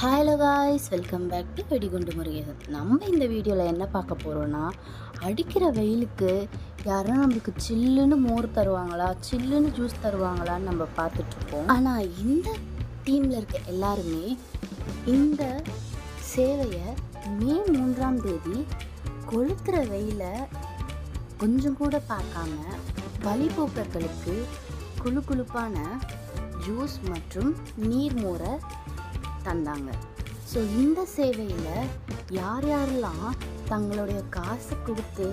Hello guys welcome back to Vedigundu Murugesan. நம்ம இந்த வீடியோவில் என்ன பார்க்க போகிறோன்னா அடிக்கிற வெயிலுக்கு யாரும் நம்மளுக்கு சில்லுன்னு மோர் தருவாங்களா சில்லுன்னு ஜூஸ் தருவாங்களான்னு நம்ம பார்த்துட்ருப்போம். ஆனால் இந்த டீமில் இருக்க எல்லாருமே இந்த சேவையை மே மூன்றாம் தேதி கொளுத்துற வெயிலை கொஞ்சம் கூட பார்க்காம வழிபோக்கர்களுக்கு குழு குழுப்பான ஜூஸ் மற்றும் நீர்மோரை தந்தாங்க. ஸோ இந்த சேவையில் யார் யாரெல்லாம் தங்களுடைய காசு கொடுத்து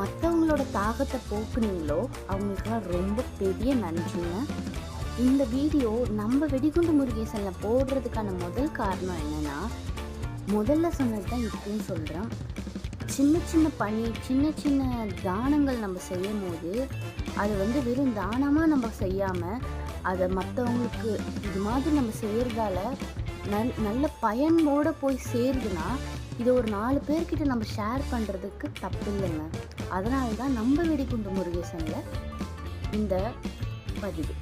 மற்றவங்களோட தாகத்தை போக்குனீங்களோ அவங்களுக்குலாம் ரொம்ப பெரிய நன்றிங்க. இந்த வீடியோ நம்ம வெடிகுண்டு முருகேசனில் போடுறதுக்கான முதல் காரணம் என்னென்னா முதல்ல சொன்னது தான் இப்பயும் சொல்கிறேன் சின்ன சின்ன பணி சின்ன சின்ன தானங்கள் நம்ம செய்யும் போது அது வந்து வெறும் தானமாக நம்ம செய்யாமல் அதை மற்றவங்களுக்கு இது மாதிரி நம்ம செய்கிறதால நல் நல்ல பயனோடு போய் சேருதுன்னா இதை ஒரு நாலு பேர்கிட்ட நம்ம ஷேர் பண்ணுறதுக்கு தப்பு இல்லைங்க அதனால தான் நம்ம வெடிகுண்டு முருகேசனில் இந்த பதிவு.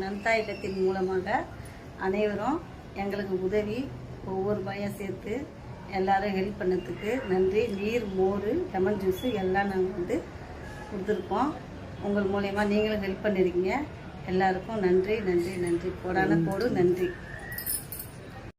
நம்தா இல்லத்தின் மூலமாக அனைவரும் எங்களுக்கு உதவி ஒவ்வொரு பையன் சேர்த்து எல்லாரும் ஹெல்ப் பண்ணதுக்கு நன்றி. நீர் மோர் லெமன் ஜூஸு எல்லாம் நாங்கள் வந்து கொடுத்துருக்கோம். உங்கள் மூலயமா நீங்களும் ஹெல்ப் பண்ணிருக்கீங்க. எல்லாருக்கும் நன்றி நன்றி நன்றி. கோடான கோடு நன்றி.